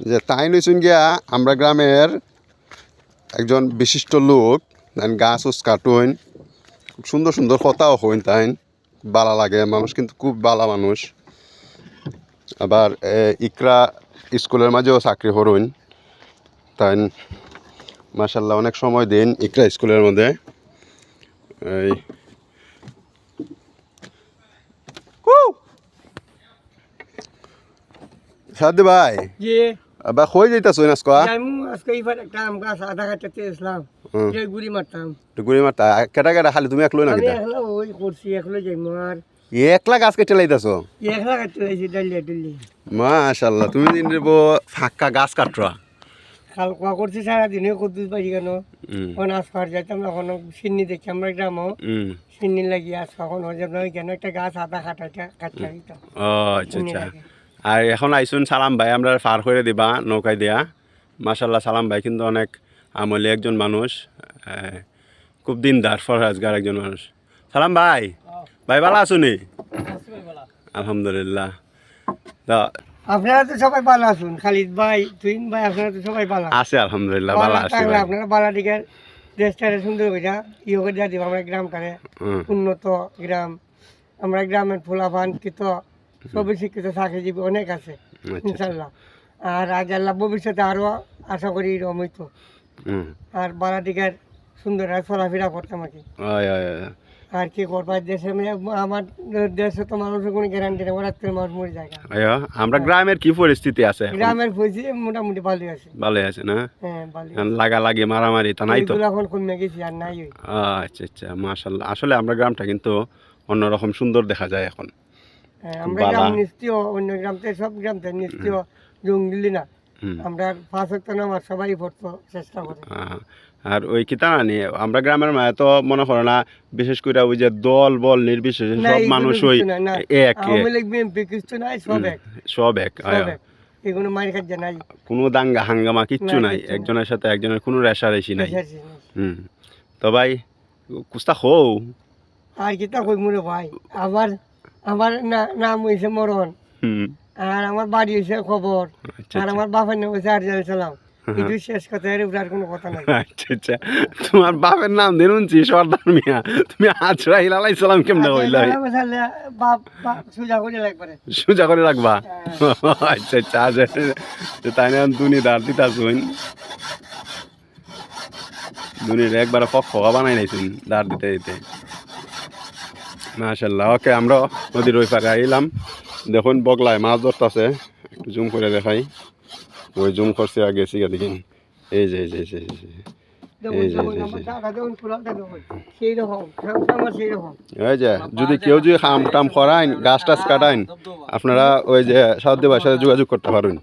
যে তাই নইছুন গিয়া আমরা গ্রামের একজন বিশিষ্ট লোক তাই গাছ উস কাটুন খুব সুন্দর সুন্দর কথাও হইন তাইন, বালা লাগে, মানুষ কিন্তু খুব বালা মানুষ। আবার ইকরা স্কুলের মাঝেও চাকরি হরুন তাই মাসাল্লাহ অনেক সময় দিন ইকরা স্কুলের মধ্যে। এই! সাদি ভাই! আবার কই যাইতাছ আজকে আমি আজকে এইবার একটা আম গাছ আধা কাটাতে আসলাম যে গুড়ি মারতাম গুড়ি মারতা কেটা কেটা খালি তুমি একলো না কিতা একলা ওই করছি একলা যাই মার একলা গাছ কেটে লাইতাছ একলা কাটতে হয়েছি ডালিয়া ডুলি মাশাল্লাহ তুমি দিন রেব ফাঁকা গাছ কাটরা খাল কোয়া করছি সারাদিনে কদ্দুস পারি কেন এখন আজ পার যাইতাম এখন সিন্নি দেখি আমরা গ্রামও হুম সিন্নি লাগি আজ কখন হয়ে নয় কেন একটা গাছ আধা কাটাইটা কাটতে দিতাম ও আচ্ছা আচ্ছা আর এখন আইসুন সালাম ভাই আমরা পার করে দিবা নৌকায় দিয়া। মাশাল্লাহ সালাম ভাই কিন্তু অনেক আমলি একজন মানুষ খুব দিনদার ফরহাজগার একজন মানুষ। সালাম ভাই ভাই ভালো আছুনি আলহামদুলিল্লাহ। তা আপনারা তো সবাই ভালো আছেন খালিদ ভাই তুইন ভাই আপনারা তো সবাই ভালো আছে আলহামদুলিল্লাহ ভালো আছি আপনারা বালা দিকে দেশটারে সুন্দর করে ইয়ে করে দিয়ে দিব আমরা গ্রামটারে হুম, উন্নত গ্রাম। আমরা গ্রামের ফুলাফান কৃত সবই শিক্ষিত চাকরিজীবী অনেক আছে আচ্ছা, ইনশাল্লাহ আর আগে আল্লাহ ভবিষ্যতে আরও আশা করি এরকম হইতো। হুম। আর বালাটিকার সুন্দর আর চলাফেরা করতাম আর কি। আর কি করবার দেশে মানে আমার দেশে তো মানুষের কোনো গ্যারান্টি নেই ওরা তো মানুষ মরে যায় আমরা গ্রামের কি পরিস্থিতি আছে গ্রামের পরিস্থিতি মোটামুটি ভালোই আছে। ভালো আছে না? হ্যাঁ ভালোই এখন লাগালাগি মারামারি তা নাই তো? এখন কমে গেছি আর নাই আচ্ছা আচ্ছা মাশাল্লাহ আসলে আমরা গ্রামটা কিন্তু অন্যরকম সুন্দর দেখা যায় এখন। হ্যাঁ, আমরা গ্রাম নিশ্চয় অন্য গ্রাম থেকে সব গ্রাম থেকে নিশ্চয় জঙ্গলি না। আমরা পাঁচ হতো নামাজ সবাই পড়তো চেষ্টা করে। আর ওই আমরা গ্রামের মায়ে তো মনে করো না বিশেষ করে ওই যে দল বল নির্বিশেষে সব মানুষ ওই। এক কিছু নাই সব এক। সব এক এগুলো নাই। কোনো দাঙ্গা হাঙ্গামা কিচ্ছু নাই একজনের সাথে একজনের কোনো রেশারেশি নাই। নাই। হুম তো ভাই কুস্তা হও। আর কি তা কই মরে ভাই আমার আমার নাম হয়েছে মরণ। আর আমার বাড়ি হয়েছে খবর। আচ্ছা আর আমার বাপের নাম হয়েছে আরজাল সালাম। কিন্তু শেষ কথা এর উপরে আর কোনো কথা নাই। আচ্ছা আচ্ছা। তোমার বাপের নাম দিনুনছি সর্দার মিয়া। তুমি আজরা হিলালাই সালাম কেমনে হইল? বাপ সোজা করে লাগবে সোজা করে রাখবা? আচ্ছা আচ্ছা আজ তাই না দুনি দাঁড় দিতা শুন দুনির একবার পক্ষ বানাই নাইছুন দাঁড় দিতে দিতে। মাশাল্লাহ ওকে আমরা নদীর ওই পারে আইলাম। দেখুন বগলায় মাছ ধরতেছে একটু জুম করে দেখাই। ওই জুম করছে আগে সিগা দেখি। এই যে এই যে এই যে, এই যদি কেউ যদি খাম টাম করাইন গাছ টাছ কাটাইন আপনারা ওই যে সাহায্য সাথে যোগাযোগ করতে পারেন